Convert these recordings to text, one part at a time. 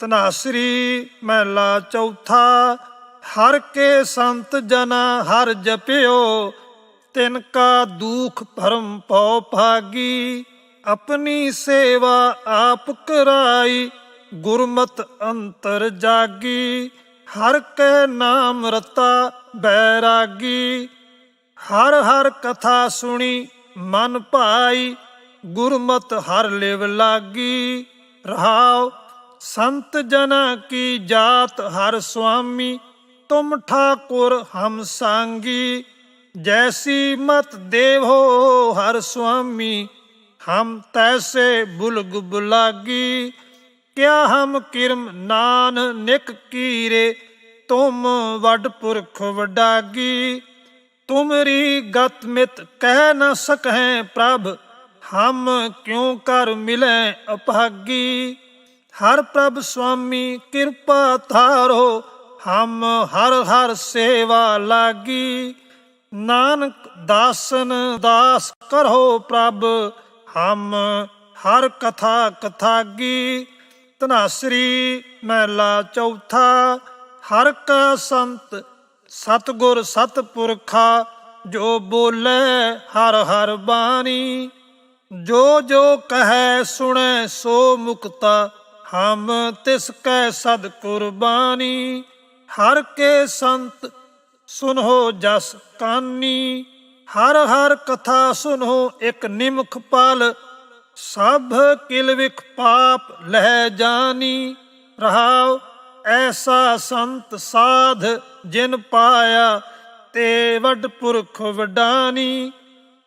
ਤਨਾਸਰੀ ਮਹਿਲਾ ਚੌਥਾ, ਹਰ ਕੇ ਸੰਤ ਜਨਾ ਹਰ ਜਪਿਓ, ਤਿਨ ਕਾ ਦੁਖ ਭਰਮ ਪਉ ਭਾਗੀ, ਆਪਣੀ ਸੇਵਾ ਆਪ ਕਰਾਈ, ਗੁਰਮਤ ਅੰਤਰ ਜਾਗੀ, ਹਰ ਕੇ ਨਾਮ ਰਤਾ ਬੈਰਾਗੀ, ਹਰ ਹਰ ਕਥਾ ਸੁਣੀ ਮਨ ਭਾਈ, ਗੁਰਮਤ ਹਰ ਲਿਵ ਲਾਗੀ, ਰਹਾਉ ਸੰਤ ਜਨਾ ਕੀ ਜਾਤ ਹਰ ਸੁਆਮੀ, ਤੁਮ ਠਾਕੁਰ ਹਮ ਸੰਗੀ। ਜੈਸੀ ਮਤ ਦੇਵੋ ਹਰ ਸੁਆਮੀ, ਹਮ ਤੈਸੇ ਬੁਲਗ ਬੁਲਾਗੀ। ਕਿਆ ਹਮ ਕਿਰਮ ਨਾਨ ਨਿਕ ਕੀਰੇ, ਤੁਮ ਵੱਡ ਪੁਰਖ ਵਡਾਗੀ। ਤੁਮਰੀ ਗਤ ਮਿਤ ਕਹਿ ਨ ਸਕਹਿ ਪ੍ਰਭ, ਹਮ ਕਿਉ ਕਰ ਮਿਲੈ ਅਭਾਗੀ ਹਰ ਪ੍ਰਭ ਸੁਆਮੀ ਕਿਰਪਾ ਧਾਰੋ, ਹਮ ਹਰ ਹਰ ਸੇਵਾ ਲਾਗੀ। ਨਾਨਕ ਦਾਸਨ ਦਾਸ ਕਰੋ ਪ੍ਰਭ, ਹਮ ਹਰ ਕਥਾ ਕਥਾਗੀ। ਤਨਾਸਰੀ ਮਹਿਲਾ ਚੌਥਾ, ਹਰ ਕਾ ਸੰਤ ਸਤਗੁਰ ਸਤਪੁਰਖਾ, ਜੋ ਬੋਲੇ ਹਰ ਹਰ ਬਾਣੀ। ਜੋ ਜੋ ਕਹੈ ਸੁਣੈ ਸੋ ਮੁਕਤਾ ਹਮ ਤਿਸ ਕੈ ਸਦ ਕੁਰਬਾਨੀ, ਹਰ ਕੇ ਸੰਤ ਸੁਨੋ ਜਸ ਕਾਨੀ। ਹਰ ਹਰ ਕਥਾ ਸੁਨੋ ਇਕ ਨਿਮਖ ਪਲ, ਸਭ ਕਿਲ ਵਿਖ ਪਾਪ ਲਹਿ ਜਾਨੀ। ਰਹਾਉ ਐਸਾ ਸੰਤ ਸਾਧ ਜਿਨ ਪਾਇਆ ਤੇ ਵੱਡ ਪੁਰਖ ਵਡਾਨੀ।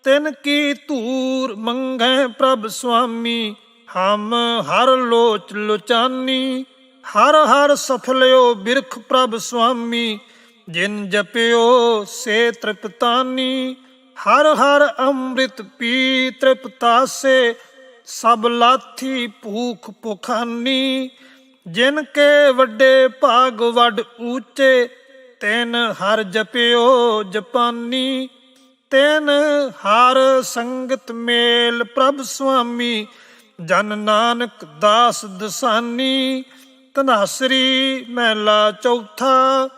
ਤਿਨ ਕੀ ਧੂਰ ਮੰਗੈ ਪ੍ਰਭ ਸੁਆਮੀ ਹਮ ਹਰ ਲੋਚ ਲੁਚਾਨੀ, ਹਰ ਹਰ ਸਫਲਿਓ ਬਿਰਖ ਪ੍ਰਭ ਸੁਆਮੀ, ਜਿਨ ਜਪਿਓ ਸੇ ਤ੍ਰਿਪਤਾਨੀ, ਹਰ ਹਰ ਅੰਮ੍ਰਿਤ ਪੀ ਤ੍ਰਿਪਤਾਸੇ, ਸਭ ਲਾਥੀ ਭੂਖ ਭੁਖਾਨੀ, ਜਿਨ ਕੇ ਵੱਡੇ ਭਾਗ ਵੱਡ ਉੱਚੇ ਤੈਨ ਹਰ ਜਪਿਓ ਜਪਾਨੀ, ਤੈਨ ਹਰ ਸੰਗਤ ਮੇਲ ਪ੍ਰਭ ਸੁਆਮੀ ਜਨ ਨਾਨਕ ਦਾਸ ਦਸਾਨੀ, ਤਨਾਸਰੀ ਮਹਿਲਾ ਚੌਥਾ,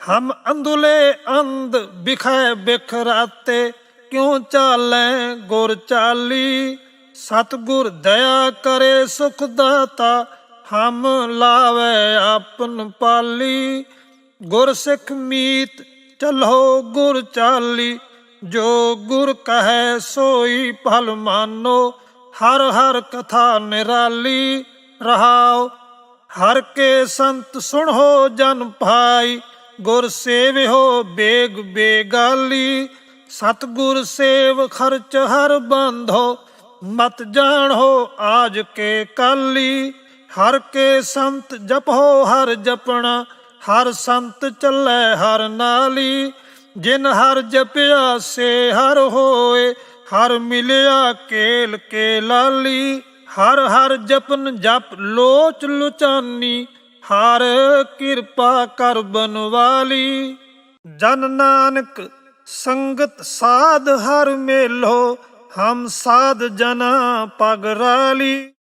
ਹਮ ਅੰਧੁਲੇ ਅੰਧ ਬਿਖੈ ਬਿਖਰਾਤੇ ਕਿਉ ਚਾਲੈ ਗੁਰ ਚਾਲੀ? ਸਤਗੁਰ ਦਇਆ ਕਰੇ ਸੁਖ ਦਾਤਾ, ਹਮ ਲਾਵੇ ਆਪਨ ਪਾਲੀ। ਗੁਰ ਸਿੱਖ ਮੀਤ ਚਲੋ ਗੁਰ ਚਾਲੀ, ਜੋ ਗੁਰ ਕਹੈ ਸੋਈ ਭਲ ਮਾਨੋ ਹਰ ਹਰ ਕਥਾ ਨਿਰਾਲੀ ਰਹਾਓ ਹਰ ਕੇ ਸੰਤ ਸੁਣੋ ਜਨ ਭਾਈ, ਗੁਰ ਸੇਵਿਓ ਬੇਗ ਬੇਗਾਲੀ, ਸਤਗੁਰ ਸੇਵ ਖਰਚ ਹਰ ਬੰਧੋ, ਮਤ ਜਾਣੋ ਆਜ ਕੇ ਕਾਲੀ, ਹਰ ਕੇ ਸੰਤ ਜਪੋ ਹਰ ਜਪਣਾ, ਹਰ ਸੰਤ ਚੱਲੇ ਹਰ ਨਾਲੀ, ਜਿਨ ਹਰ ਜਪਿਆ ਸੇ ਹਰ ਹੋਏ ਹਰ ਮਿਲਿਆ ਕੇਲ ਕੇ ਲਾਲੀ ਹਰ ਹਰ ਜਪਨ ਜਪ ਲੋਚ ਲੁਚਾਨੀ, ਹਰ ਕਿਰਪਾ ਕਰ ਬਨਵਾਲੀ। ਜਨ ਨਾਨਕ ਸੰਗਤ ਸਾਧ ਹਰ ਮੇਲੋ, ਹਮ ਸਾਧ ਜਨਾ ਪਗਰਾਲੀ